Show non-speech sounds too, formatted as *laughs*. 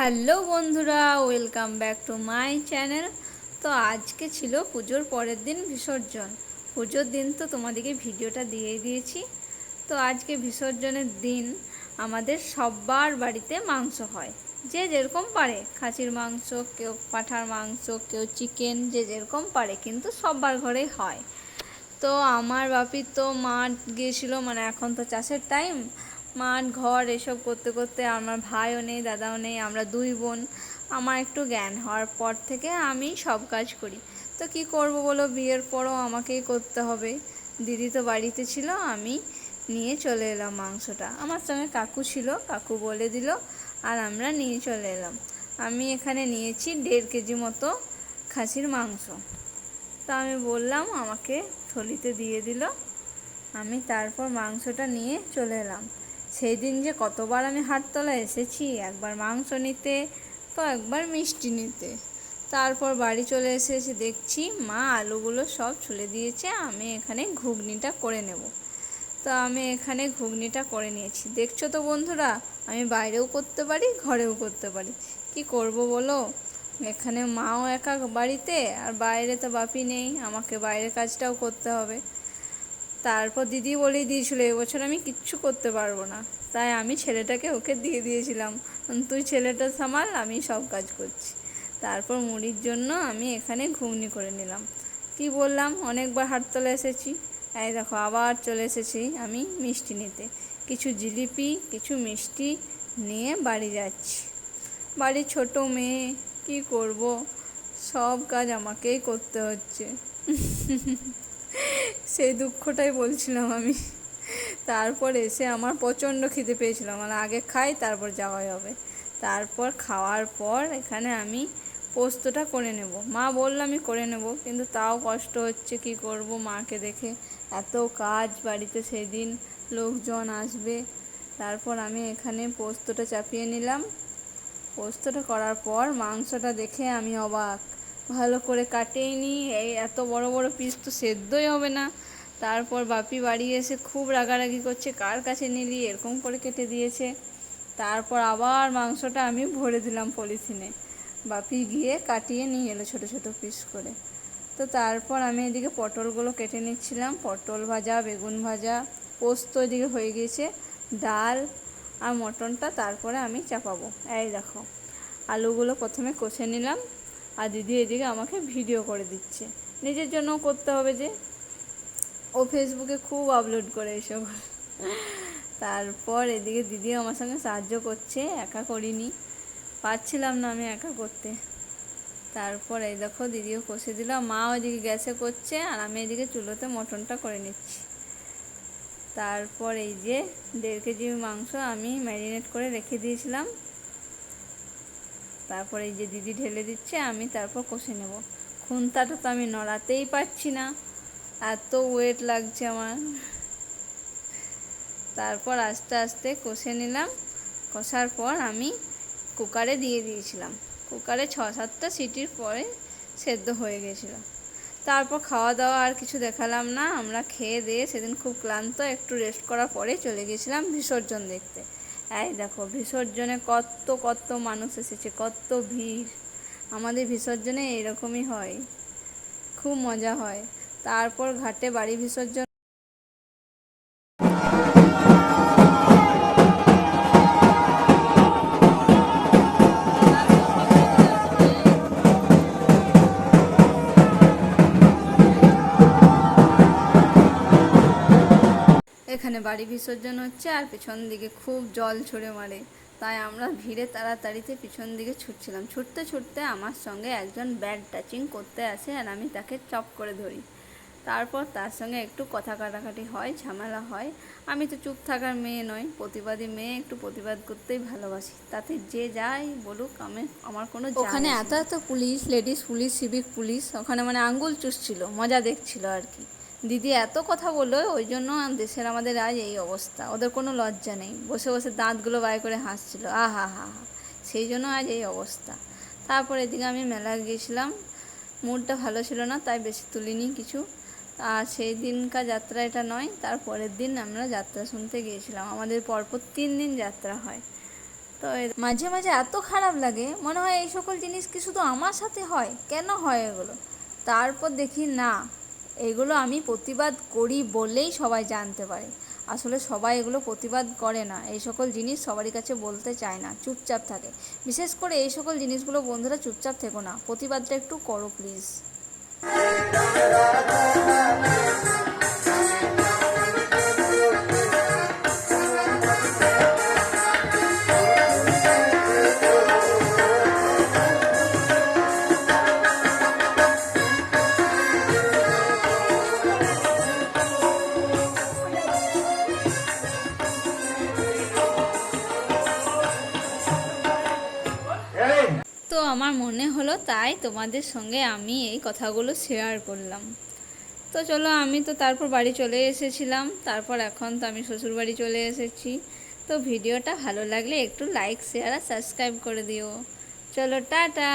Hello বন্ধুরা, welcome back to my channel. তো আজকে ছিল পুজোর পরের দিন বিসর্জন। পুজোর দিন তো তোমাদেরকে ভিডিওটা দিয়ে দিয়েছি। তো আজকে বিসর্জনের দিন আমাদের সবার বাড়িতে মাংস হয়। যে যেরকম পারে, খাসির মাংস, কেউ পাঠার মাংস, কেউ চিকেন, যে যেরকম পারে, কিন্তু সবার ঘরেই হয়। তো আমার বাপির তো মাঠ গিয়েছিল মানে এখন তো চাষের টাইম মাঠ ঘর এসব করতে করতে আমার ভাইও নেই, দাদাও নেই, আমরা দুই বোন। আমার একটু জ্ঞান হওয়ার পর থেকে আমি সব কাজ করি। তো কি করব বলো, বিয়ের পরও আমাকেই করতে হবে। দিদি তো বাড়িতে ছিল, আমি নিয়ে চলে এলাম মাংসটা। আমার সঙ্গে কাকু ছিল, কাকু বলে দিল, আর আমরা নিয়ে চলে এলাম। আমি এখানে নিয়েছি দেড় কেজি মতো খাসির মাংস। তা আমি বললাম, আমাকে থলিতে দিয়ে দিল। আমি তারপর মাংসটা নিয়ে চলে এলাম। সেই দিন যে কতবার আমি হাটতলা এসেছি, একবার মাংস নিতে, তো একবার মিষ্টি নিতে। তারপর বাড়ি চলে এসেছি, দেখছি মা আলুগুলো সব ছুলে দিয়েছে, আমি এখানে ঘুগনিটা করে নেব। তো আমি এখানে ঘুগনিটা করে নিয়েছি। দেখছ তো বন্ধুরা, আমি বাইরেও করতে পারি, ঘরেও করতে পারি। কি করব বলো? এখানে মাও একা বাড়িতে, আর বাইরে তো বাপি নেই, আমাকে বাইরের কাজটাও করতে হবে। তারপর দিদি বলেই দিয়েছিল, এবছর আমি কিচ্ছু করতে পারব না। তাই আমি ছেলেটাকে ওকে দিয়ে দিয়েছিলাম, তুই ছেলেটা সামাল, আমি সব কাজ করছি। তারপর মুড়ির জন্য আমি এখানে ঘুগনি করে নিলাম। কি বললাম? অনেকবার হাটতলা এসেছি। এই দেখো, আবার চলে এসেছি আমি মিষ্টি নিতে। কিছু জিলিপি, কিছু মিষ্টি নিয়ে বাড়ি যাচ্ছি। বাড়ির ছোট মেয়ে, কি করব? সব কাজ আমাকেই করতে হচ্ছে। *laughs* সেই দুঃখটাই বলছিলাম আমি। তারপর এসে আমার প্রচণ্ড খিদে পেয়েছিল। মানে আগে খাই, তারপর যাওয়াই হবে। তারপর খাওয়ার পর এখানে আমি পোস্তটা করে নেব। মা বলল, আমি করে নেব। কিন্তু তাও কষ্ট হচ্ছে, কি করব মাকে দেখে। এত কাজ বাড়িতে সেদিন লোকজন আসবে। তারপর আমি এখানে পোস্তটা চাপিয়ে নিলাম। পোস্তটা করার পর মাংসটা দেখে আমি অবাক। ভালো করে কাটেই নি। এই এত বড় বড় পিস তো সেদ্ধই হবে না। তারপর বাপি বাড়ি এসে খুব রাগারাগি করছে, কার কাছে নিলি? এরকম করে কেটে দিয়েছে। তারপর আবার মাংসটা আমি ভরে দিলাম পলিথিনে। বাপি গিয়ে কাটিয়ে নিয়ে এলো ছোটো ছোটো পিস করে। তো তারপর আমি এদিকে পটলগুলো কেটে নিচ্ছিলাম। পটল ভাজা, বেগুন ভাজা, পোস্ত এদিকে হয়ে গিয়েছে, ডাল আর মটনটা। তারপরে আমি চাপাবো। এই দেখো, আলুগুলো প্রথমে কষে নিলাম। আর দিদি এদিকে আমাকে ভিডিও করে দিচ্ছে। নিজের জন্য করতে হবে যে। ও ফেসবুকে খুব আপলোড করে এসব। তারপর এদিকে দিদি আমার সঙ্গে সাহায্য করছে, একা করিনি। পারছিলাম না আমি একা করতে। তারপর এই দেখো দিদিও কষে দিলাম মা ওইদিকে গ্যাসে করছে, আর আমি এদিকে চুলোতে মটনটা করে নিচ্ছি। তারপর এই যে দেড় কেজি মাংস আমি ম্যারিনেট করে রেখে দিয়েছিলাম। তারপর এই যে দিদি ঢেলে দিচ্ছে, আমি তারপর কষে নেব। খুন্তাটা তো আমি নড়াতেই পারছি না। এত ওয়েট লাগছে আমার। তারপর আস্তে আস্তে কষে নিলাম। কষার পর আমি কুকারে দিয়ে দিয়েছিলাম। কুকারে ছ সাতটা সিটির পরে সেদ্ধ হয়ে গেছিল। তারপর খাওয়া দাওয়া আর কিছু দেখালাম না। আমরা খেয়ে দিয়ে সেদিন খুব ক্লান্ত, একটু রেস্ট করার পরে চলে গেছিলাম বিসর্জন দেখতে। এই দেখো, বিসর্জনে কত কত মানুষ এসেছে কত ভিড়। আমাদের বিসর্জনে এরকমই হয়, খুব মজা হয়। তারপর ঘাটে বাড়ি বিসর্জন এখানে বাড়ি বিসর্জন হচ্ছে আর পেছন দিকে খুব জল ছড়ে মারে। তাই আমরা ভিড়ে তাড়াতাড়িতে পিছন দিকে ছুটছিলাম। ছুটতে ছুটতে আমার সঙ্গে একজন ব্যাড টাচিং করতে আসে আর আমি তাকে চপ করে ধরি। তারপর তার সঙ্গে একটু কথা কাটাকাটি হয়, ঝামেলা হয়। আমি তো চুপ থাকার মেয়ে নয় প্রতিবাদী মেয়ে, একটু প্রতিবাদ করতেই ভালোবাসি। তাতে যে যাই বলুক, আমি, আমার কোনো ওখানে এত এত police, ladies, police, civic police, ওখানে মানে আঙ্গুল চুষছিল, মজা দেখছিল আর কি। দিদি এত কথা বলল, ওই জন্য দেশের আমাদের আজ এই অবস্থা। ওদের কোনো লজ্জা নেই। বসে বসে দাঁতগুলো বাই করে হাসছিল। আ হা হা হা। সেই জন্য আজ এই অবস্থা। তারপরে এদিকে আমি মেলা গিয়েছিলাম। মুডটা ভালো ছিল না, তাই বেশি তুলিনি কিছু। আর সেই দিনকার যাত্রা এটা নয়, তার পরের দিন আমরা যাত্রা শুনতে গিয়েছিলাম। আমাদের পরপর তিন দিন যাত্রা হয়। তো মাঝে মাঝে এত খারাপ লাগে, মনে হয় এই সকল জিনিস কি শুধু আমার সাথে হয়? কেন হয় এগুলো? তারপর দেখি না। এগুলো আমি প্রতিবাদ করি বলেই সবাই জানতে পারে। আসলে সবাই এগুলো প্রতিবাদ করে না। এই সকল জিনিস সবারই কাছে বলতে চায় না, চুপচাপ থাকে। বিশেষ করে এই সকল জিনিসগুলো বন্ধুরা চুপচাপ থেকো না। প্রতিবাদটা একটু করো প্লিজ তো আমার মনে হলো তাই তোমাদের সঙ্গে আমি এই কথাগুলো শেয়ার করলাম। তো চলো আমি তো তারপর বাড়ি চলে এসেছিলাম, তারপর এখন তো আমি শ্বশুর বাড়ি চলে এসেছি। তো ভিডিওটা ভালো লাগলে একটু লাইক শেয়ার আর সাবস্ক্রাইব করে দিও। চলো টাটা!